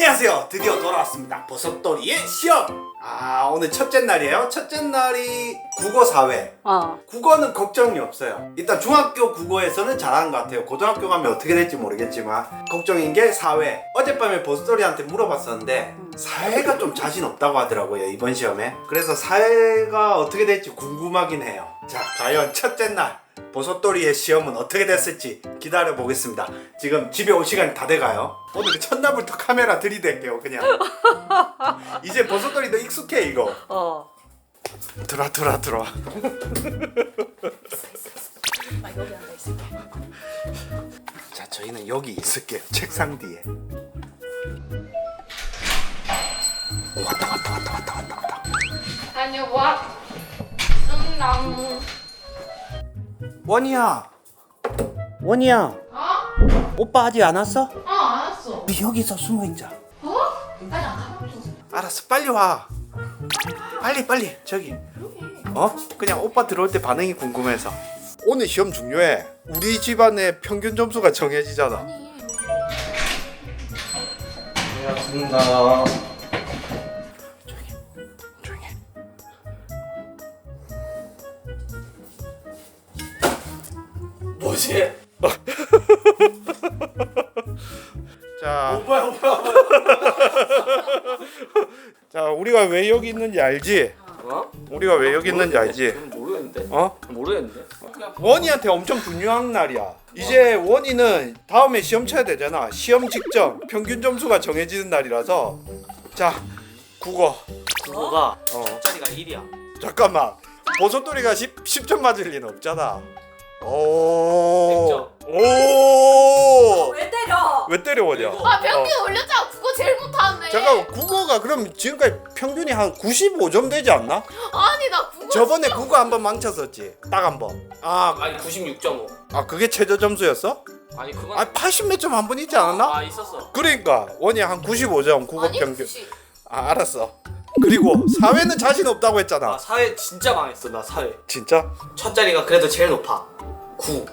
안녕하세요. 드디어 돌아왔습니다. 버섯돌이의 시험. 아 오늘 첫째 날이에요. 첫째 날이 국어 사회. 어. 국어는 걱정이 없어요. 일단 중학교 국어에서는 잘하는 것 같아요. 고등학교 가면 어떻게 될지 모르겠지만 걱정인 게 사회. 어젯밤에 버스토리한테 물어봤었는데 사회가 좀 자신 없다고 하더라고요 이번 시험에. 그래서 사회가 어떻게 될지 궁금하긴 해요. 자 과연 첫째 날 버섯돌이의 시험은 어떻게 됐을지 기다려 보겠습니다. 지금 집에 올 시간이 다 돼가요. 오늘 첫날부터 카메라 들이댈게요 그냥. 이제 버섯돌이도 익숙해 이거. 어. 들어와 들어와 들어와. 나 여기 앉아 있을게. 자, 저희는 여기 있을게요. 책상 뒤에. 오, 왔다 왔다 왔다 왔다 왔다 왔다. 다녀와. 음, 원이야. 원이야. 어? 오빠 아직 안 왔어? 어, 알았어. 우리 여기서 숨어 있자. 어? 아니, 안 가봤어. 알았어, 빨리 와. 빨리 빨리 저기. 어? 그냥 오빠 들어올 때 반응이 궁금해서. 오늘 시험 중요해. 우리 집안의 평균 점수가 정해지잖아. 반갑습니다. 조용히. 뭐지? 자, 오빠야 오빠. 자, 우리가 왜 여기 있는지 알지? 어? 우리가 왜 여기 있는지 알지? 전 모르겠는데. 어? 모르겠는데. 원이한테 엄청 중요한 날이야. 이제 원이는 다음에 시험 쳐야 되잖아. 시험 직전 평균 점수가 정해지는 날이라서 자 국어 국어가 어 짜리가 1이야. 잠깐만 버섯돌이가 10, 10점 맞을 리는 없잖아. 오. 오. 왜 때려? 왜 때려 원이야? 아, 평균 올렸잖아. 그거 제일 못하네. 잠깐 국어가 그럼 지금까지 평균이 한 95점 되지 않나? 아니, 나 그거. 저번에 국어 한 번 망쳤었지. 딱 한 번. 아, 아니 96.5. 아 그게 최저 점수였어? 아니 그건 아 80 몇 점 한 번 있지 않았나? 아 있었어. 그러니까 원이 한 95점 국어 아니, 평균. 90. 아 알았어. 그리고 사회는 자신 없다고 나 했잖아. 사회 진짜 망했어. 나 사회. 진짜? 첫 자리가 그래도 제일 높아. 9.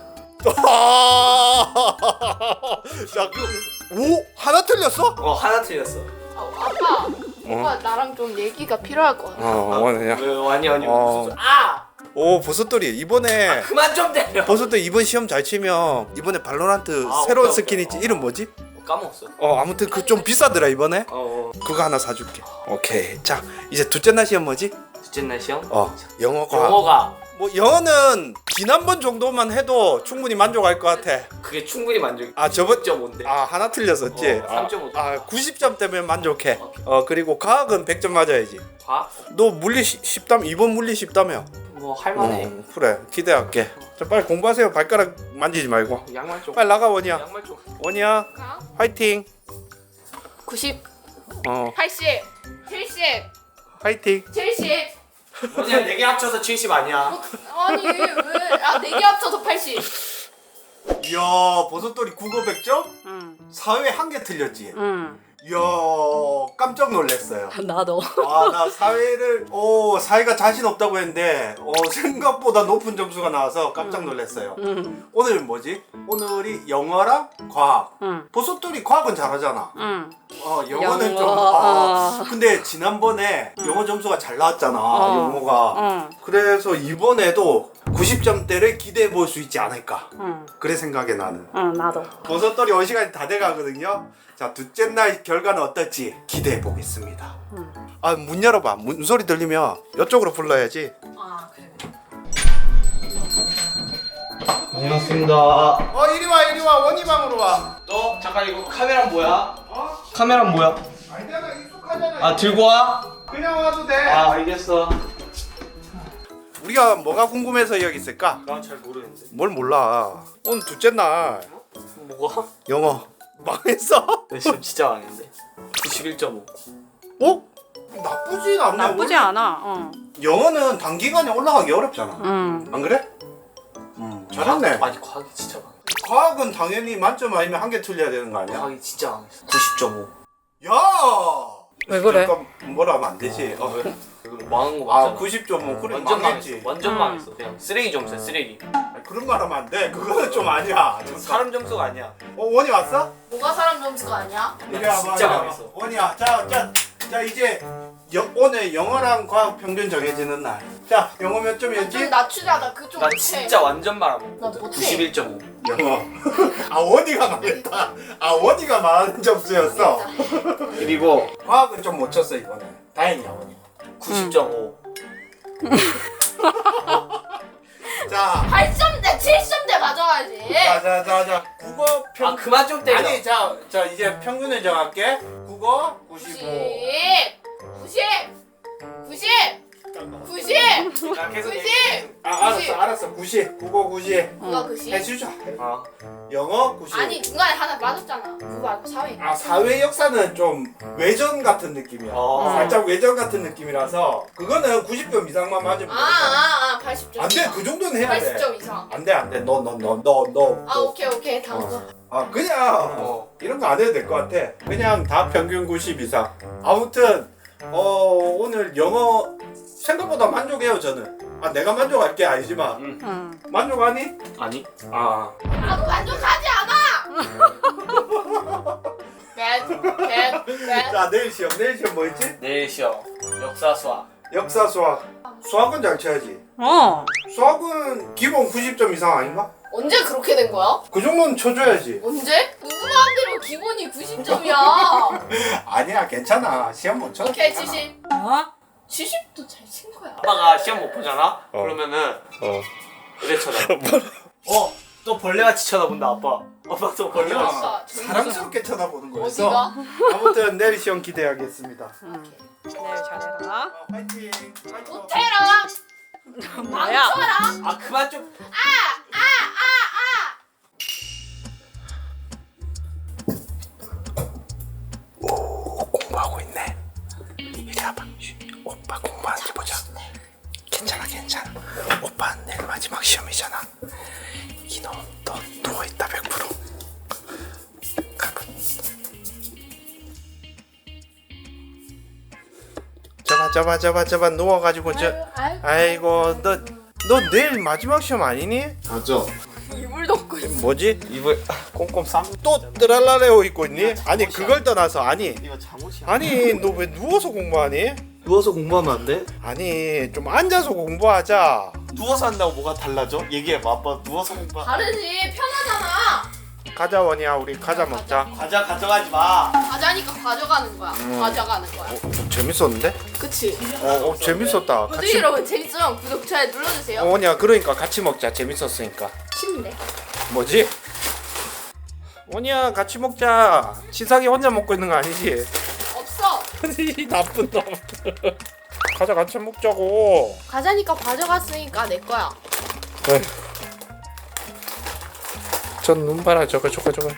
자, 오 하나 틀렸어? 어 하나 틀렸어. 아, 아빠. 오빠 나랑 좀 얘기가 필요할 것 같아. 어 원이야. 왜 아니 아니 어. 무슨 소- 아 오 버섯돌이 이번에 그만 좀 때려. 버섯돌 이번 시험 잘 치면 이번에 발로란트 아, 새로운 오케이, 스킨 오케이. 있지 이름 뭐지? 까먹었어. 어 아무튼 그 좀 비싸더라 이번에. 어. 어. 그거 하나 사줄게. 오케이. 자 이제 둘째 날 시험 뭐지? 둘째 날 시험. 어 영어과. 영어가 뭐 영어는 지난번 정도만 해도 충분히 만족할 것 같아. 그게 충분히 만족. 아 저번 9.5인데. 아 하나 틀렸었지. 어, 3.5. 아, 아 90점 때문에 만족해. 오케이. 어 그리고 과학은 100점 맞아야지. 과학? 너 물리 10점 이번 물리 10다며. 뭐 할만해. 어, 그래 기대할게. 자 빨리 공부하세요. 발가락 만지지 말고. 양말 좀. 빨리 나가 원이야. 양말 좀. 원이야 가? 화이팅. 90, 어 80, 70, 화이팅. 70. 그냥 네개 합쳐서 70 아니야. 아니, 왜? 아, 4개 합쳐서 80. 이야 버섯돌이 국어 100점? 응. 사회 한 개 틀렸지. 응. 이야 깜짝 놀랐어요. 나도. 아 나 사회를 오 사회가 자신 없다고 했는데 어 생각보다 높은 점수가 나와서 깜짝 놀랐어요. 응. 오늘 뭐지? 오늘이 영어랑 과학. 응. 버섯돌이 과학은 잘하잖아. 응. 어 영어는 영어, 좀. 아, 어. 근데 지난번에 영어 점수가 잘 나왔잖아. 어. 영어가. 응. 그래서 이번에도 90점대를 기대해 볼 수 있지 않을까. 응. 그래 생각해 나는. 응. 나도. 버섯돌이 올 시간이 다 돼가거든요. 자 둘째 날 결과는 어떨지 기대해 보겠습니다. 응. 아문 열어봐. 문 소리 들리면 이쪽으로 불러야지. 아 그래. 안녕하십니다. 어 이리 와 이리 와 원희 방으로 와. 너 잠깐 이거 카메라 뭐야? 어? 카메라 뭐야? 아니잖아 익숙하잖아. 아 들고 와. 그냥 와도 돼. 아 알겠어. 우리가 뭐가 궁금해서 여기 있을까? 난 잘 모르겠는데. 뭘 몰라. 오늘 둘째 날 뭐가? 영어 망했어? 내 시험 진짜 망했는데. 91.5. 어? 나쁘진 않네. 나쁘지 원래 않아. 응. 영어는 단기간에 올라가기 어렵잖아. 응. 안 그래? 음 잘했네. 아니 과학이 진짜 망. 과학은 당연히 만점 아니면 한 개 틀려야 되는 거 아니야? 과학이 진짜 망했어. 90.5. 야 왜 그래? 뭐라 하면 안 되지. 어. 망한 거아 맞잖아 90점 그래 완전 망했지. 망했어 완전 음. 망했어 그냥 쓰레기 점수야 쓰레기 아니, 그런 말 하면 안 돼. 그거는 좀 아니야. 잠깐. 사람 점수가 아니야 어 원이 왔어? 뭐가 사람 점수가 아니야? 이리 나 와봐, 진짜 이리 와봐. 망했어 원이야. 자, 자, 자 이제 영, 오늘 영어랑 과학 평균 정해지는 날. 자, 영어 몇 좀 점이었지? 낮추자 나 그쪽 나 못해 진짜 완전 나 못해 91.5 영어. 아 원이가 망했다. 아 원이가 망하는 점수였어. 그리고 과학은 좀 못 쳤어 이번에. 다행이야 원이. 90.5 자, 8점대 7점대 맞아야지 자, 자, 자, 자. 국어 평. 아 그만 좀 때려 아니, 자, 자 이제 평균을 정할게. 국어 95. 90 90 90 나 계속 90 아, 알았어, 알았어. 90. 국어 90. 누가 90? 해주자. 아 영어 90. 아니 중간에 하나 빠졌잖아 그거 말고 사회 아 사회 역사는 좀 외전 같은 느낌이야. 어. 살짝 외전 같은 느낌이라서 그거는 90점 이상만 맞으면 아아아 80점 안돼 그 정도는 해야 돼. 80점 이상 안돼 안 돼 너 너 너 너너 아 오케이 오케이 다음 거아 그냥 어. 이런 거 안 해도 될 것 같아. 그냥 다 평균 90 이상. 아무튼 어 오늘 영어 생각보다 만족해요 저는. 아 내가 만족할 게 아니지만 응. 응. 만족하니? 아니 아 나도 만족하지 않아 뱃뱃뱃 자 내일 시험 내일 시험 뭐였지? 내일 시험 역사 수학 역사 수학. 수학은 잘 쳐야지. 어. 수학은 기본 90점 이상 아닌가? 언제 그렇게 된 거야? 그 정도는 쳐줘야지. 언제? 누구 마음대로 기본이 90점이야 아니야, 괜찮아. 시험 못 쳐. 오케이 괜찮아. 70 어? 70도 잘 친 거야 아빠가 시험 못 보잖아? 어. 그러면은 어. 이래 쳐다 어? 또 벌레같이 쳐다본다 아빠 아빠 또 벌레같이 아니야. 진짜 사랑스럽게 쳐다보는 거였어. 어디가? 아무튼 내일 시험 기대하겠습니다. 응. 내일 잘해라. 어, 화이팅. 화이팅. 못해라 뭐야? 망쳐라 아 그만 좀 공부하 오빠 공부하는지 보자. 괜찮아, 괜찮아. 오빠 내일 마지막 시험이잖아. 이놈 너 누워 있다 100%. 가봐. 잡아, 잡아, 잡아, 잡아 누워가지고 저. 아유, 아이고 너. 너 내일 마지막 시험 아니니? 맞아 이불 덮고 있어 뭐지? 이불 꼼꼼 쌈 또 뜨랄라레오 입고 있니? 아니 그걸 떠나서 아니 이거 잠옷이야 아니 너 왜 누워서 공부하니? 누워서 공부하면 안 돼? 아니 좀 앉아서 공부하자. 누워서 한다고 뭐가 달라져? 얘기해봐 아빠. 누워서 공부 다르지. 편하잖아. 가자 원이야. 우리 과자 먹자. 과자 가져가지 마. 과자니까 가져가는 거야. 가져가는 거야. 어, 재밌었는데? 그치. 어, 어 재밌었다. 구독 같이 여러분 재밌으면 구독 좋아요 눌러주세요. 어, 원이야 그러니까 같이 먹자. 재밌었으니까. 쉽네 뭐지? 원이야 같이 먹자. 치사하게 혼자 먹고 있는 거 아니지? 이 나쁜 놈. 가자 같이 먹자고. 과자니까 가져갔으니까 내 거야. 전눈 봐라 저거 저거 저거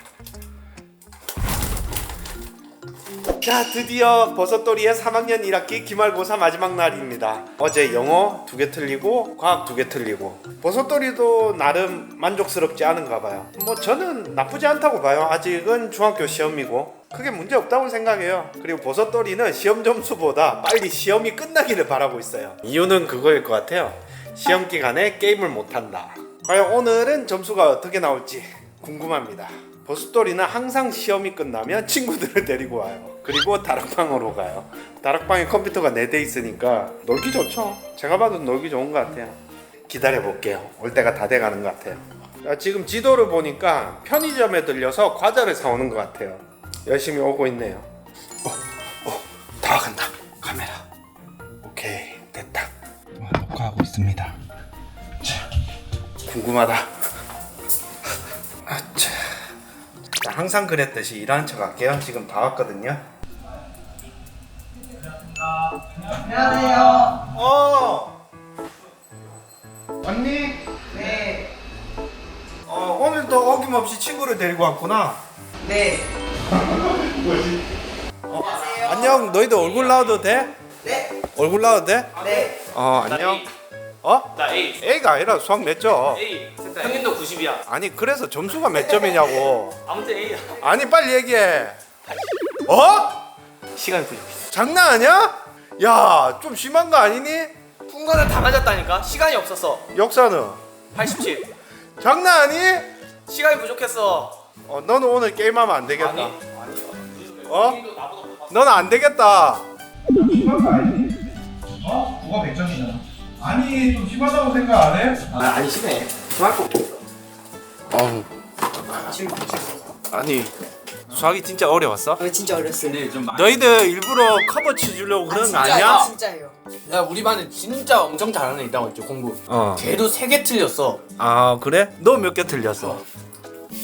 자 드디어 버섯돌이의 3학년 1학기 기말고사 마지막 날입니다. 어제 영어 두 개 틀리고 과학 두 개 틀리고. 버섯돌이도 나름 만족스럽지 않은가 봐요. 뭐 저는 나쁘지 않다고 봐요. 아직은 중학교 시험이고. 크게 문제 없다고 생각해요. 그리고 버섯돌이는 시험 점수보다 빨리 시험이 끝나기를 바라고 있어요. 이유는 그거일 것 같아요. 시험 기간에 게임을 못한다. 과연 오늘은 점수가 어떻게 나올지 궁금합니다. 버스돌이는 항상 시험이 끝나면 친구들을 데리고 와요. 그리고 다락방으로 가요. 다락방에 컴퓨터가 4대 있으니까 놀기 좋죠. 제가 봐도 놀기 좋은 것 같아요. 기다려 볼게요. 올 때가 다 돼 가는 것 같아요. 자, 지금 지도를 보니까 편의점에 들려서 과자를 사오는 것 같아요. 열심히 오고 있네요. 어, 어, 다 간다. 카메라. 오케이, 됐다. 녹화하고 있습니다. 궁금하다. 아차. 자, 항상 그랬듯이 일하는 척 할게요. 지금 다 왔거든요. 안녕하세요. 어. 언니? 네. 어, 오늘도 어김없이 친구를 데리고 왔구나. 네. 어, 안녕. 너희들 얼굴 나와도 돼? 네. 얼굴 나와도 돼? 네. 어, 안녕. 어? 나 A A가 아니라 수학 몇 점? A 평균도 90이야 아니 그래서 점수가 몇 점이냐고. 아무튼 A야 아니 빨리 얘기해. 어? 시간이 부족했어. 장난 아니야? 야, 좀 심한 거 아니니? 풍과는 다 맞았다니까. 시간이 없었어. 역사는 87. 장난 아니? 시간이 부족했어. 어, 너는 오늘 게임하면 안 되겠다. 아니. 어? 너는 안 되겠다. 심한 거 아니니? 어? 누가 100점이잖아. 아니, 좀 심하다고 생각 안 해? 아, 아니 심해. 중학교 어우. 아니, 수학이 진짜 어려웠어? 어, 진짜 어렸어요. 근데 좀 많이. 너희들 일부러 커버 치주려고 그러는 거 진짜예요, 아니야? 진짜예요. 야 우리 반에 진짜 엄청 잘하는 애 있다고 했죠 공부. 어. 걔도 세 개 틀렸어. 아, 그래? 너 몇 개 틀렸어?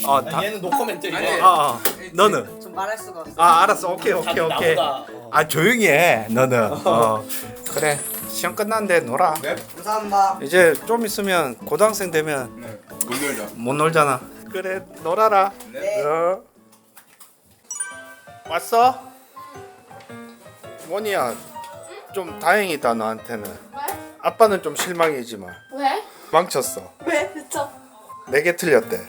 어, 다, 얘는 노코멘트리네. 아, 아, 너는? 좀 말할 수가 없어. 아, 알았어. 오케이, 오케이, 오케이. 나보다. 어. 아, 조용히 해, 너는. 어. 그래, 시험 끝났는데 놀아. 감사합니다. 이제 좀 있으면 고등학생 되면 못 놀죠. 못 놀잖아. 그래, 놀아라. 네. 어. 왔어? 원이야, 좀 다행이다 너한테는. 왜? 아빠는 좀 실망이지만 왜? 망쳤어. 왜? 진짜? 네개 틀렸대.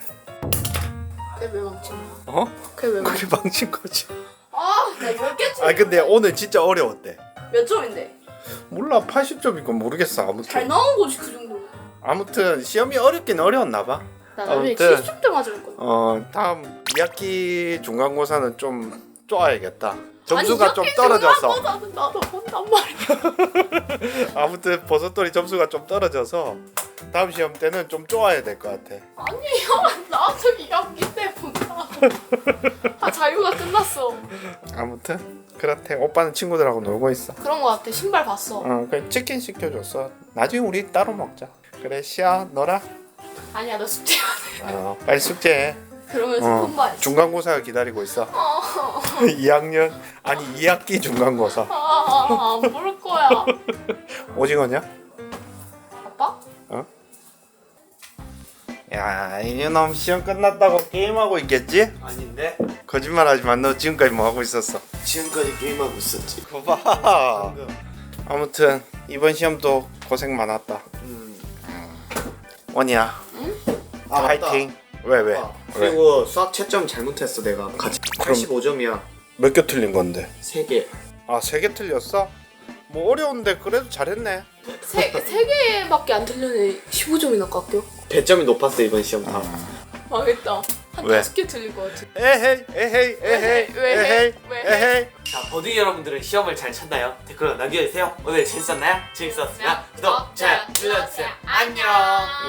걔왜 망친 거야? 어? 걔왜 망친 그게 망친 거지. 아, 나 10개 아 근데 오늘 진짜 어려웠대. 몇 점인데? 몰라 80점인 건 모르겠어 잘 아무튼. 나온 거지 그 정도. 아무튼 시험이 어렵긴 어려웠나 봐. 나 나중에 아무튼. 70점 맞을 거야. 어 다음 2학기 중간고사는 좀 쪼아야겠다. 점수가 아니, 좀 떨어져서 나도 본단 말이야. 아무튼 버섯돌이 점수가 좀 떨어져서 다음 시험 때는 좀 쪼아야 될 것 같아. 아니 형 나도 2학기 때 본다. 아 자유가 끝났어. 아무튼 그렇대. 오빠는 친구들하고 놀고 있어. 그런 거 같아. 신발 봤어. 어, 그래 치킨 시켜줬어. 나중에 우리 따로 먹자. 그래 시아 너라. 아니야 너 숙제 안 해. 어, 빨리 숙제해. 그러면서 어, 폰 봐야지. 중간고사가 기다리고 있어. 2학년 아니 2학기 중간고사. 아안볼 거야. 오징어냐? 아빠? 야 이놈 시험 끝났다고 게임하고 있겠지? 아닌데? 거짓말하지만 너 지금까지 뭐 하고 있었어? 지금까지 게임하고 있었지. 그봐. 아무튼 이번 시험도 고생 많았다. 음. 원이야 아 맞다. 파이팅. 왜 왜? 아, 그리고 수학 채점 잘못했어 내가. 같이 85점이야. 몇 개 틀린 건데? 세 개. 아 세 개 틀렸어? 뭐 어려운데 그래도 잘했네. 세, 세 개밖에 안 틀렸네 15점이나 깎여? 배점이 높았어 이번 시험 다. 망했다 한 왜? 다섯 개 틀릴 것 같아 에헤이 에헤이 에헤이 왜 해? 에헤이 왜 해? 에헤이. 자 버디 여러분들은 시험을 잘 쳤나요? 댓글로 남겨주세요. 오늘 재밌었나요? 재밌었으면 구독, 좋아요 눌러주세요. 안녕.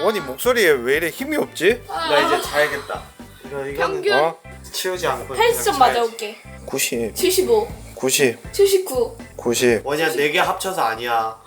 원이 목소리에 왜 이래 힘이 없지? 나 이제 자야겠다. 이거 이거는 평균 어? 치우지 않고. 80점 맞아올게 90 75 90 79 90 원이야 네 개 합쳐서 아니야.